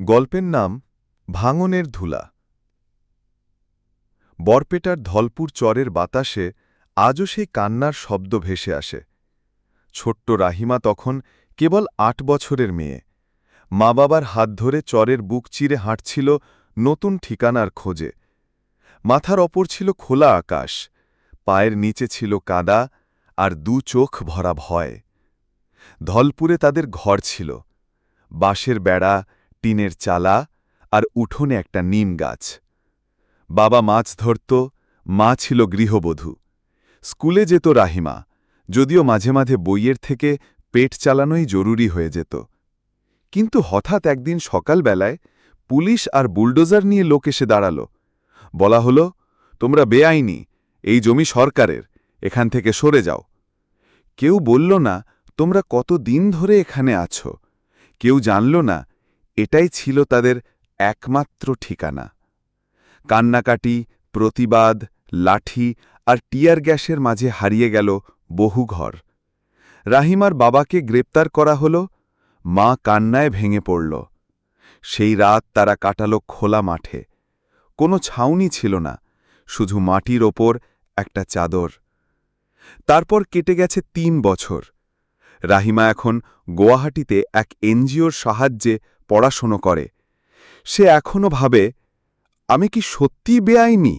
গল্পের নাম ভাঙনের ধুলা। বরপেটার ধলপুর চরের বাতাসে আজও সেই কান্নার শব্দ ভেসে আসে। ছোট্ট রাহিমা তখন কেবল আট বছরের মেয়ে। মা বাবার হাত ধরে চরের বুক চিরে হাঁটছিল নতুন ঠিকানার খোঁজে। মাথার ওপর ছিল খোলা আকাশ, পায়ের নিচে ছিল কাদা আর দু চোখ ভরা ভয়। ধলপুরে তাদের ঘর ছিল, বাঁশের বেড়া টিনের চালা আর উঠোনে একটা নিম গাছ। বাবা মাছ ধরত, মা ছিল গৃহবধূ। স্কুলে যেত রাহিমা, যদিও মাঝে মাঝে বইয়ের থেকে পেট চালানোই জরুরি হয়ে যেত। কিন্তু হঠাৎ একদিন সকালবেলায় পুলিশ আর বুলডোজার নিয়ে লোক এসে দাঁড়াল। বলা হলো, তোমরা বেআইনি, এই জমি সরকারের, এখান থেকে সরে যাও। কেউ বলল না, তোমরা কত দিন ধরে এখানে আছো? কেউ জানল না এটাই ছিল তাদের একমাত্র ঠিকানা। কান্নাকাটি, প্রতিবাদ, লাঠি আর টিয়ার গ্যাসের মাঝে হারিয়ে গেল বহু ঘর। রাহিমার বাবাকে গ্রেপ্তার করা হল, মা কান্নায় ভেঙে পড়ল। সেই রাত তারা কাটাল খোলা মাঠে। কোনো ছাউনি ছিল না, শুধু মাটির ওপর একটা চাদর। তারপর কেটে গেছে তিন বছর। রাহিমা এখন গুয়াহাটিতে এক এনজিওর সাহায্যে পড়াশোনা করে। সে এখনও ভাবে আমি কি সত্যি বেআইনি?